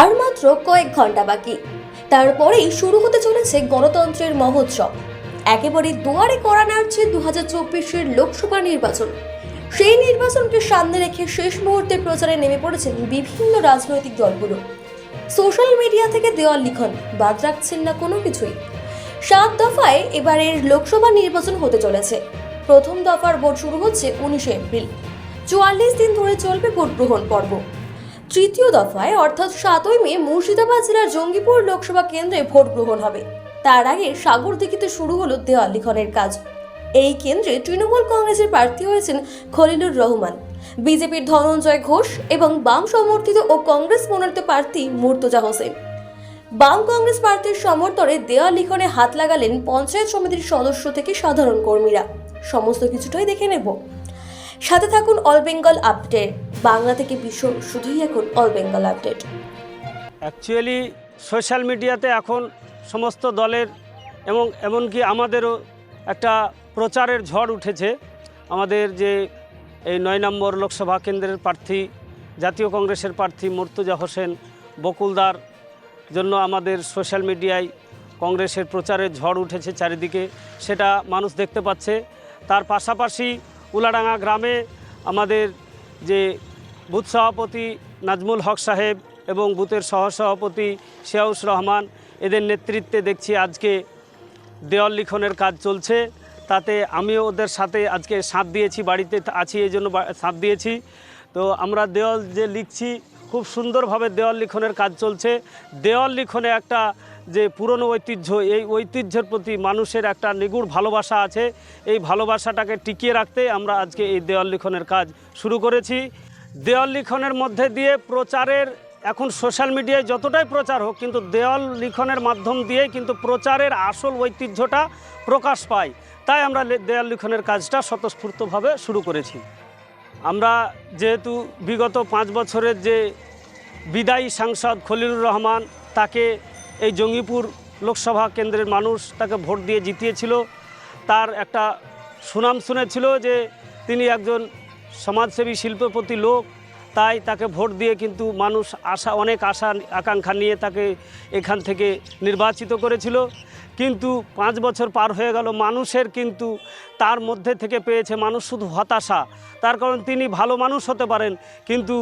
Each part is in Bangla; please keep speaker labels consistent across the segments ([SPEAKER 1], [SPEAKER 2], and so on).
[SPEAKER 1] আর মাত্র কয়েক ঘণ্টা বাকি। তারপরেই শুরু হতে চলেছে গণতন্ত্রের মহোৎসব। একেবারে দুয়ারে করা নাড়ছে দু হাজার চব্বিশের লোকসভা নির্বাচন। সেই নির্বাচনকে সামনে রেখে শেষ মুহূর্তে প্রচারে নেমে পড়েছেন বিভিন্ন রাজনৈতিক দলগুলো। সোশ্যাল মিডিয়া থেকে দেওয়াল লিখন, বাদ রাখছেন না কোনো কিছুই। সাত দফায় এবারের লোকসভা নির্বাচন হতে চলেছে। প্রথম দফার ভোট শুরু হচ্ছে উনিশে এপ্রিল। চুয়াল্লিশ দিন ধরে চলবে ভোট গ্রহণ পর্ব। তৃতীয় দফায়, অর্থাৎ সাতই মে, মুর্শিদাবাদ জেলার জঙ্গিপুর লোকসভা কেন্দ্রে ভোট গ্রহণ হবে। তার আগে সাগরদিঘিতে শুরু হলো দেওয়াল লিখনের কাজ। এই কেন্দ্রে তৃণমূল কংগ্রেসের প্রার্থী হয়েছেন খলিলুর রহমান। বিজেপির ধনঞ্জয় ঘোষ এবং বাম সমর্থিত ও কংগ্রেস মনোনীত প্রার্থী মুর্তজা হোসেন। বাম কংগ্রেস প্রার্থীর সমর্থনে দেওয়াল লিখনে হাত লাগালেন পঞ্চায়েত সমিতির সদস্য থেকে সাধারণ কর্মীরা। সমস্ত কিছুটাই দেখে নেব। সাথে থাকুন অল বেঙ্গল আপডেট বাংলা থেকে বিশ্ব শুধুই এখন all Bengal update
[SPEAKER 2] actually social মিডিয়াতে এখন সমস্ত দলের এবং এমনকি আমাদেরও একটা প্রচারের ঝড় উঠেছে। আমাদের যে এই নয় নম্বর লোকসভা কেন্দ্রের প্রার্থী, জাতীয় কংগ্রেসের প্রার্থী মুর্তুজা হোসেন বকুলদার জন্য আমাদের সোশ্যাল মিডিয়ায় কংগ্রেসের প্রচারের ঝড় উঠেছে চারিদিকে। সেটা মানুষ দেখতে পাচ্ছে। তার পাশাপাশি উলাডাঙ্গা গ্রামে আমাদের যে বুথ সভাপতি নাজমুল হক সাহেব এবং বুথের সহসভাপতি শেয়াউস রহমান, এদের নেতৃত্বে দেখছি আজকে দেওয়াল লিখনের কাজ চলছে। তাতে আমিও ওদের সাথে আজকে সাঁত দিয়েছি, বাড়িতে আছি, এই জন্য সাঁত দিয়েছি। তো আমরা দেওয়াল যে লিখছি খুব সুন্দরভাবে দেওয়াল লিখনের কাজ চলছে। দেওয়াল লিখনে একটা যে পুরনো ঐতিহ্য, এই ঐতিহ্যের প্রতি মানুষের একটা নিগুড় ভালোবাসা আছে। এই ভালোবাসাটাকে টিকিয়ে রাখতে আমরা আজকে এই দেওয়াল লিখনের কাজ শুরু করেছি। দেওয়াল লিখনের মধ্যে দিয়ে প্রচারের, এখন সোশ্যাল মিডিয়ায় যতটাই প্রচার হোক, কিন্তু দেওয়াল লিখনের মাধ্যম দিয়ে কিন্তু প্রচারের আসল ঐতিহ্যটা প্রকাশ পায়। তাই আমরা লে- দেওয়াল লিখনের কাজটা স্বতঃস্ফূর্তভাবে শুরু করেছি। আমরা যেহেতু বিগত পাঁচ বছরের যে বিদায়ী সাংসদ খলিলুর রহমান তাকে এই জঙ্গিপুর লোকসভা কেন্দ্রের মানুষ তাকে ভোট দিয়ে জিতিয়েছিল। তার একটা সুনাম শুনেছিল যে তিনি একজন সমাজসেবী শিল্পপতি লোক, তাই তাকে ভোট দিয়ে কিন্তু মানুষ আশা, অনেক আশা, আকাঙ্ক্ষা নিয়ে তাকে এখান থেকে নির্বাচিত করেছিল। কিন্তু পাঁচ বছর পার হয়ে গেল, মানুষের কিন্তু তার মধ্যে থেকে পেয়েছে মানুষ শুধু হতাশা। তার কারণ তিনি ভালো মানুষ হতে পারেন, কিন্তু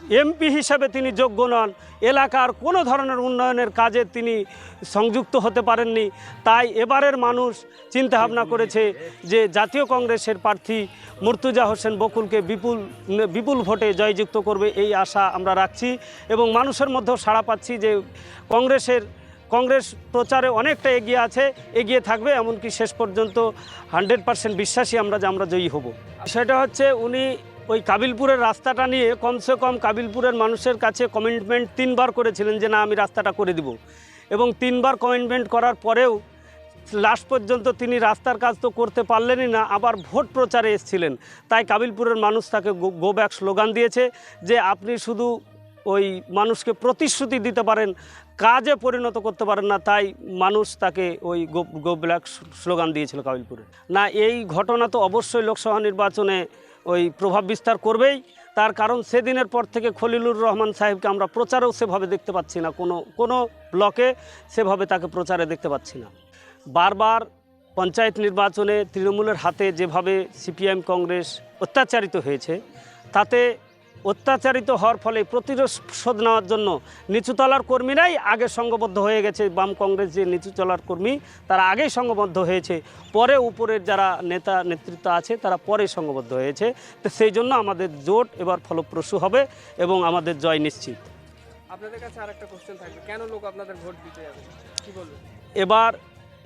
[SPEAKER 2] এমপি হিসাবে তিনি যোগ্য নন। এলাকার কোনো ধরনের উন্নয়নের কাজে তিনি সংযুক্ত হতে পারেননি। তাই এবারের মানুষ চিন্তাভাবনা করেছে যে জাতীয় কংগ্রেসের প্রার্থী মুর্তুজা হোসেন বকুলকে বিপুল বিপুল ভোটে জয়যুক্ত করবে এই আশা আমরা রাখছি এবং মানুষের মধ্যেও সাড়া পাচ্ছি যে কংগ্রেসের, কংগ্রেস প্রচারে অনেকটা এগিয়ে আছে, এগিয়ে থাকবে, এমনকি শেষ পর্যন্ত হান্ড্রেড পার্সেন্ট বিশ্বাসী আমরা যে আমরা জয়ী হব। সেটা হচ্ছে উনি ওই কাবিলপুরের রাস্তাটা নিয়ে কমসে কম কাবিলপুরের মানুষের কাছে কমিটমেন্ট তিনবার করেছিলেন যে, না, আমি রাস্তাটা করে দিব। এবং তিনবার কমিটমেন্ট করার পরেও লাস্ট পর্যন্ত তিনি রাস্তার কাজ তো করতে পারলেনই না, আবার ভোট প্রচারে এসেছিলেন। তাই কাবিলপুরের মানুষ তাকে গো ব্যাক স্লোগান দিয়েছে যে, আপনি শুধু ওই মানুষকে প্রতিশ্রুতি দিতে পারেন, কাজে পরিণত করতে পারেন না। তাই মানুষ তাকে ওই গো গো ব্ল্যাক স্লোগান দিয়েছিল কাবিলপুরে। না, এই ঘটনা তো অবশ্যই লোকসভা নির্বাচনে ওই প্রভাব বিস্তার করবেই। তার কারণ সেদিনের পর থেকে খলিলুর রহমান সাহেবকে আমরা প্রচারেও সেভাবে দেখতে পাচ্ছি না। কোনো কোনো ব্লকে সেভাবে তাকে প্রচারে দেখতে পাচ্ছি না। বারবার পঞ্চায়েত নির্বাচনে তৃণমূলের হাতে যেভাবে সিপিএম, কংগ্রেস অত্যাচারিত হয়েছে, তাতে অত্যাচারিত হওয়ার ফলে প্রতিশোধ নেওয়ার জন্য নিচুতলার কর্মীরাই আগে সংঘবদ্ধ হয়ে গেছে। বাম কংগ্রেস যে নিচুতলার কর্মী তারা আগেই সংঘবদ্ধ হয়েছে। পরে উপরের যারা নেতা নেতৃত্ব আছে তারা পরে সংঘবদ্ধ হয়েছে। তো সেই জন্য আমাদের জোট এবার ফলপ্রসূ হবে এবং আমাদের জয় নিশ্চিত।
[SPEAKER 3] আপনাদের কাছে আর একটা কোশ্চেন থাকবে কেন লোক আপনাদের ভোট দিতে যাবে? কি বলবেন?
[SPEAKER 2] এবার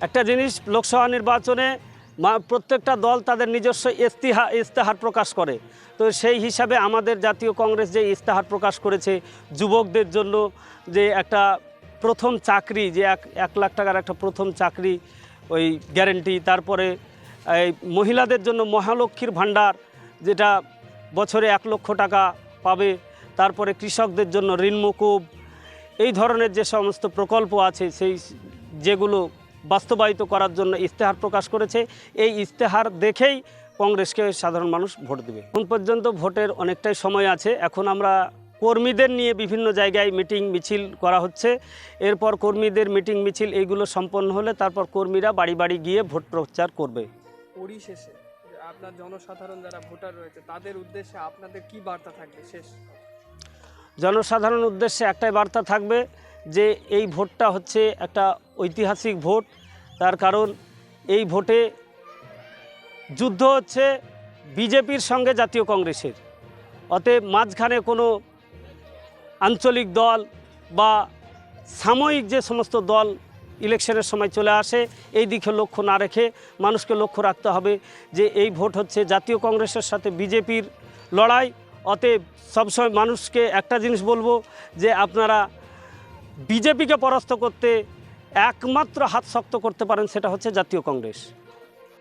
[SPEAKER 2] একটা জিনিস লোকসভা নির্বাচনে প্রত্যেকটা দল তাদের নিজস্ব ইস্তিহা, ইস্তেহার প্রকাশ করে। তো সেই হিসাবে আমাদের জাতীয় কংগ্রেস যে ইস্তেহার প্রকাশ করেছে যুবকদের জন্য যে একটা প্রথম চাকরি, যে এক এক লাখ টাকার একটা প্রথম চাকরি, ওই গ্যারেন্টি, তারপরে এই মহিলাদের জন্য মহালক্ষ্মীর ভাণ্ডার, যেটা বছরে এক লক্ষ টাকা পাবে, তারপরে কৃষকদের জন্য ঋণ মুকুব, এই ধরনের যে সমস্ত প্রকল্প আছে, সেই, যেগুলো বাস্তবায়িত করার জন্য ইস্তেহার প্রকাশ করেছে। এই ইস্তেহার দেখেই কংগ্রেসকে সাধারণ মানুষ ভোট দেবে। এখন পর্যন্ত ভোটের অনেকটাই সময় আছে। এখন আমরা কর্মীদের নিয়ে বিভিন্ন জায়গায় মিটিং মিছিল করা হচ্ছে। এরপর কর্মীদের মিটিং মিছিল এইগুলো সম্পন্ন হলে তারপর কর্মীরা বাড়ি বাড়ি গিয়ে ভোট প্রচার করবে।
[SPEAKER 3] পরিশেষে আপনার জনসাধারণ যারা ভোটার রয়েছে তাদের উদ্দেশ্যে আপনাদের কি বার্তা থাকবে? শেষ।
[SPEAKER 2] জনসাধারণ উদ্দেশ্যে একটাই বার্তা থাকবে যে এই ভোটটা হচ্ছে একটা ঐতিহাসিক ভোট। তার কারণ, এই ভোটে যুদ্ধ হচ্ছে বিজেপির সঙ্গে জাতীয় কংগ্রেসের। অতএব মাঝখানে কোনো আঞ্চলিক দল বা সাময়িক যে সমস্ত দল ইলেকশনের সময় চলে আসে, এই দিকে লক্ষ্য না রেখে মানুষকে লক্ষ্য রাখতে হবে যে এই ভোট হচ্ছে জাতীয় কংগ্রেসের সাথে বিজেপির লড়াই। অতএব সবসময় মানুষকে একটা জিনিস বলব যে আপনারা বিজেপিকে পরাস্ত করতে একমাত্র হাত শক্ত করতে পারেন সেটা হচ্ছে জাতীয় কংগ্রেস।